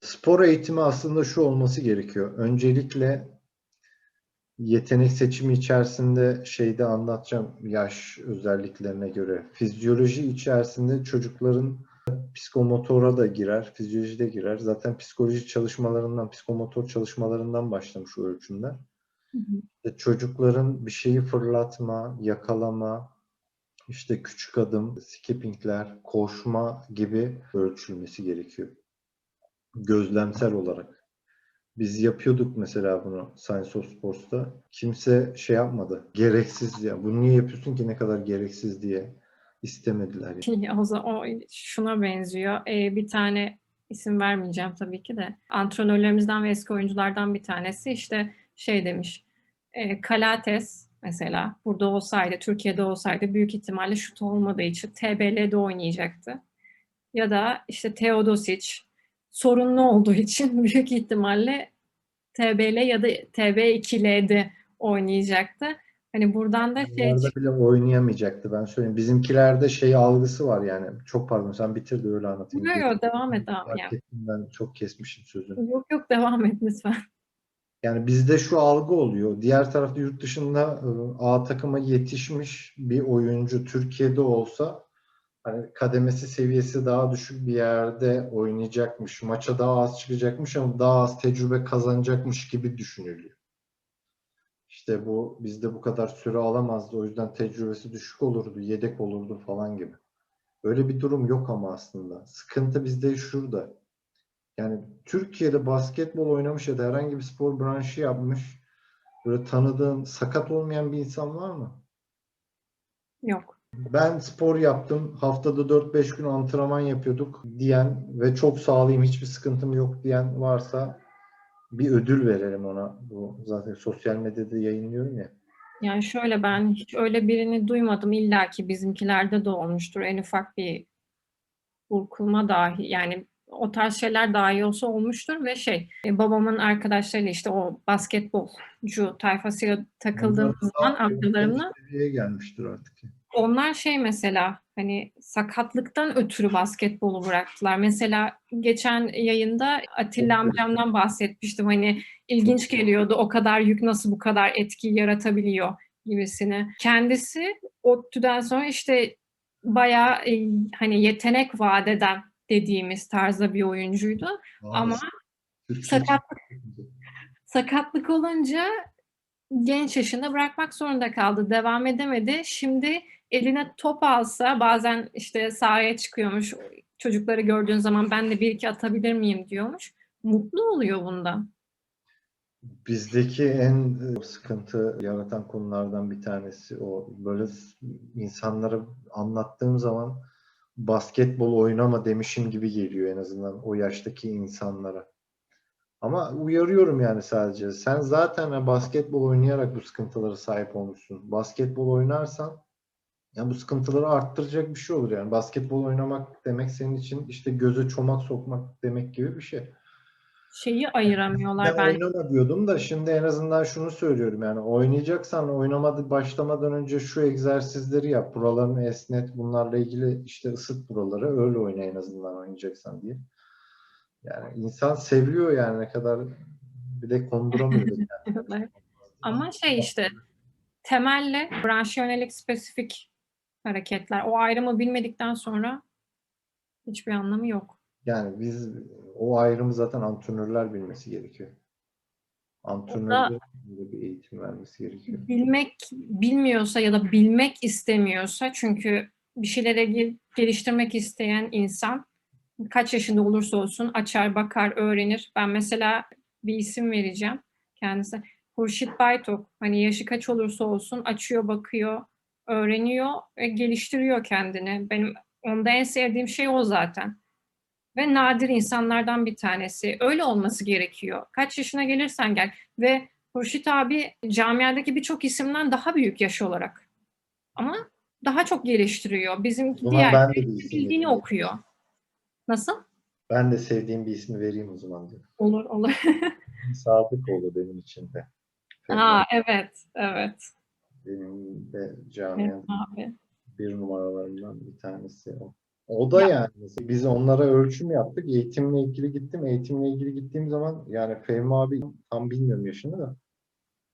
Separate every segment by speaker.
Speaker 1: Spor eğitimi aslında şu olması gerekiyor. Öncelikle yetenek seçimi içerisinde şeyde anlatacağım yaş özelliklerine göre. Fizyoloji içerisinde çocukların psikomotora da girer, fizyoloji de girer. Zaten psikoloji çalışmalarından, psikomotor çalışmalarından başlamış o ölçümler.
Speaker 2: Hı hı.
Speaker 1: İşte çocukların bir şeyi fırlatma, yakalama, işte küçük adım, skippingler, koşma gibi ölçülmesi gerekiyor. Gözlemsel olarak. Biz yapıyorduk mesela bunu Science of Sports'ta. Kimse şey yapmadı. Gereksiz ya. Bunu niye yapıyorsun ki ne kadar gereksiz diye istemediler. Yani.
Speaker 2: Ya O, zaman, o şuna benziyor. Ee, bir tane isim vermeyeceğim tabii ki de. Antrenörlerimizden ve eski oyunculardan bir tanesi işte şey demiş. E, Kalates mesela burada olsaydı, Türkiye'de olsaydı büyük ihtimalle şut olmadığı için TBL'de oynayacaktı. Ya da işte Teodosic sorunlu olduğu için büyük ihtimalle TBL ya da TB2L'de oynayacaktı. Hani buradan da şey
Speaker 1: Onlarda bile oynayamayacaktı ben söyleyeyim. Bizimkilerde şey algısı var yani. Çok pardon sen bitir de öyle anlatayım.
Speaker 2: Yok, yok, devam et, et.
Speaker 1: ettim ben çok kesmişim sözünü.
Speaker 2: yok yok devam et lütfen.
Speaker 1: Yani bizde şu algı oluyor. Diğer tarafta yurt dışında e, A takıma yetişmiş bir oyuncu Türkiye'de olsa hani kademesi seviyesi daha düşük bir yerde oynayacakmış. Maça daha az çıkacakmış ama daha az tecrübe kazanacakmış gibi düşünülüyor. İşte bu bizde bu kadar süre alamazdı. O yüzden tecrübesi düşük olurdu, yedek olurdu falan gibi. Öyle bir durum yok ama aslında. Sıkıntı bizde şurada. Yani Türkiye'de basketbol oynamış ya da herhangi bir spor branşı yapmış böyle tanıdığın sakat olmayan bir insan var mı?
Speaker 2: Yok.
Speaker 1: Ben spor yaptım. Haftada 4-5 gün antrenman yapıyorduk diyen ve çok sağlıyım, hiçbir sıkıntım yok diyen varsa bir ödül verelim ona. Bu zaten sosyal medyada yayınlıyorum ya.
Speaker 2: Yani şöyle ben hiç öyle birini duymadım. İlla ki bizimkilerde de olmuştur. En ufak bir burkulma dahi yani o tarz şeyler dahi olsa olmuştur ve şey e, babamın arkadaşlarıyla işte o basketbolcu tayfasıyla takıldığım zaman amcalarımla
Speaker 1: gelmiştir artık.
Speaker 2: onlar şey mesela hani sakatlıktan ötürü basketbolu bıraktılar. Mesela geçen yayında Atilla amcamdan bahsetmiştim. Hani ilginç geliyordu o kadar yük nasıl bu kadar etki yaratabiliyor gibisine. Kendisi ODTÜ'den sonra işte bayağı e, hani yetenek vadeden dediğimiz tarzda bir oyuncuydu. Ama
Speaker 1: Türkiye
Speaker 2: sakatlık sakatlık olunca genç yaşında bırakmak zorunda kaldı. Devam edemedi. Şimdi eline top alsa bazen işte sahaya çıkıyormuş. Çocukları gördüğün zaman ben de bir iki atabilir miyim diyormuş. Mutlu oluyor bundan.
Speaker 1: Bizdeki en e, sıkıntı yaratan konulardan bir tanesi o. Böyle insanlara anlattığım zaman basketbol oynama demişim gibi geliyor en azından o yaştaki insanlara. Ama uyarıyorum yani sadece. Sen zaten basketbol oynayarak bu sıkıntılara sahip olmuşsun. Basketbol oynarsan ya bu sıkıntıları arttıracak bir şey olur yani. Basketbol oynamak demek senin için işte göze çomak sokmak demek gibi bir şey.
Speaker 2: Şeyi ayıramıyorlar
Speaker 1: Ben
Speaker 2: bence.
Speaker 1: oynama diyordum da şimdi en azından şunu söylüyorum yani oynayacaksan oynamadı başlamadan önce şu egzersizleri yap. Buralarını esnet. Bunlarla ilgili işte ısıt buraları. Öyle oyna en azından oynayacaksan diye. Yani insan seviyor yani ne kadar bir de konduramıyor. yani.
Speaker 2: Ama şey işte temelle branşa yönelik spesifik hareketler. O ayrımı bilmedikten sonra hiçbir anlamı yok.
Speaker 1: Yani biz o ayrımı zaten antrenörler bilmesi gerekiyor. Antrenörlerin bir eğitim vermesi gerekiyor.
Speaker 2: bilmek bilmiyorsa ya da bilmek istemiyorsa çünkü bir şeylere gel- geliştirmek isteyen insan kaç yaşında olursa olsun açar, bakar, öğrenir. Ben mesela bir isim vereceğim kendisi. Hurşit Baytok. Hani yaşı kaç olursa olsun açıyor, bakıyor, öğreniyor ve geliştiriyor kendini. Benim onda en sevdiğim şey o zaten. Ve nadir insanlardan bir tanesi. Öyle olması gerekiyor. Kaç yaşına gelirsen gel. Ve Hurşit abi camiadaki birçok isimden daha büyük yaş olarak. Ama daha çok geliştiriyor. Bizim
Speaker 1: O zaman
Speaker 2: diğer
Speaker 1: ben de
Speaker 2: bildiğini okuyor. Nasıl?
Speaker 1: Ben de sevdiğim bir ismi vereyim o zaman.
Speaker 2: Olur olur.
Speaker 1: Sadıkoğlu benim için de.
Speaker 2: Aa evet evet.
Speaker 1: Benim de
Speaker 2: evet
Speaker 1: camiam
Speaker 2: abi.
Speaker 1: bir numaralarından bir tanesi o. O da yani mesela biz onlara ölçüm yaptık. Eğitimle ilgili gittim. Eğitimle ilgili gittiğim zaman yani Fehmi abi tam bilmiyorum yaşını da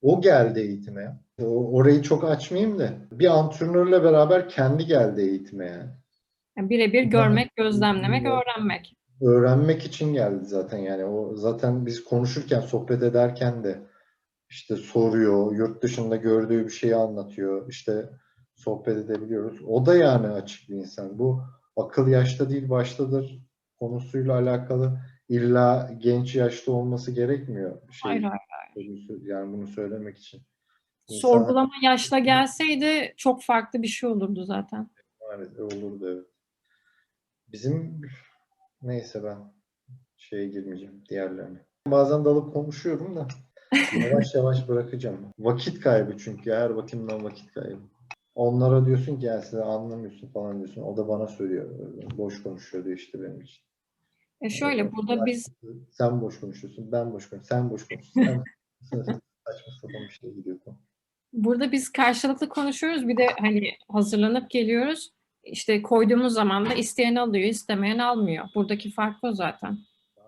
Speaker 1: o geldi eğitime. ya. O- orayı çok açmayayım da bir antrenörle beraber kendi geldi eğitime yani.
Speaker 2: Yani birebir görmek, gözlemlemek, öğrenmek.
Speaker 1: öğrenmek için geldi zaten yani o zaten biz konuşurken sohbet ederken de işte soruyor yurt dışında gördüğü bir şeyi anlatıyor işte sohbet edebiliyoruz o da yani açık bir insan bu akıl yaşta değil baştadır konusuyla alakalı illa genç yaşta olması gerekmiyor şey
Speaker 2: Hayır, hayır.
Speaker 1: yani bunu söylemek için İnsan-
Speaker 2: Sorgulama yaşla gelseydi çok farklı bir şey olurdu zaten.
Speaker 1: Evet, olurdu evet. Bizim neyse ben şeye girmeyeceğim diğerlerine. Bazen dalıp konuşuyorum da yavaş yavaş bırakacağım. Vakit kaybı çünkü her bakımdan vakit kaybı. Onlara diyorsun ki ya size anlamıyorsun falan diyorsun. O da bana söylüyor. Boş konuşuyor diyor işte benim için.
Speaker 2: E şöyle burada biz
Speaker 1: Sen boş konuşuyorsun, ben boş konuşuyorum, sen boş konuşuyorsun. Saçma sapan bir şey gidiyor.
Speaker 2: burada biz karşılıklı konuşuyoruz. Bir de hani hazırlanıp geliyoruz. İşte koyduğumuz zaman da isteyen alıyor, istemeyen almıyor. Buradaki fark o zaten.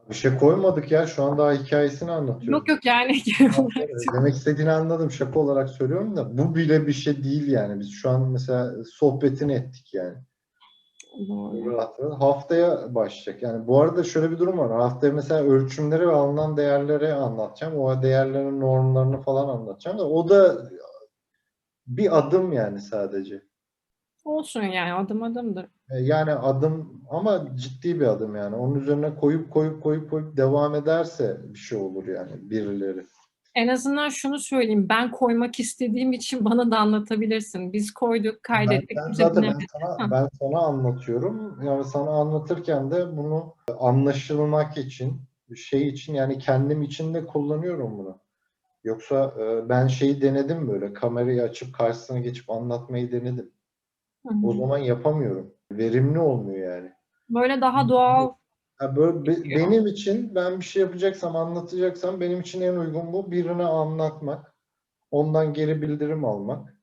Speaker 1: Bir şey koymadık ya. Şu an daha hikayesini anlatıyorum.
Speaker 2: Yok yok yani.
Speaker 1: Demek istediğini anladım. Şaka olarak söylüyorum da bu bile bir şey değil yani. Biz şu an mesela sohbetini ettik yani. Rahat rahat. Haftaya başlayacak. Yani bu arada şöyle bir durum var. Haftaya mesela ölçümleri ve alınan değerleri anlatacağım. O değerlerin normlarını falan anlatacağım da o da bir adım yani sadece.
Speaker 2: Olsun yani adım adımdır.
Speaker 1: E, Yani adım ama ciddi bir adım yani. Onun üzerine koyup koyup koyup koyup devam ederse bir şey olur yani birileri.
Speaker 2: En azından şunu söyleyeyim. Ben koymak istediğim için bana da anlatabilirsin. Biz koyduk, kaydettik.
Speaker 1: Ben, ben zaten ben sana, ben sana anlatıyorum. Yani sana anlatırken de bunu anlaşılmak için, şey için yani kendim için de kullanıyorum bunu. Yoksa e, ben şeyi denedim böyle kamerayı açıp karşısına geçip anlatmayı denedim.
Speaker 2: Hı hı.
Speaker 1: O zaman yapamıyorum. Verimli olmuyor yani.
Speaker 2: Böyle daha doğal
Speaker 1: Ha böyle be- benim için ben bir şey yapacaksam, anlatacaksam benim için en uygun bu birine anlatmak, ondan geri bildirim almak.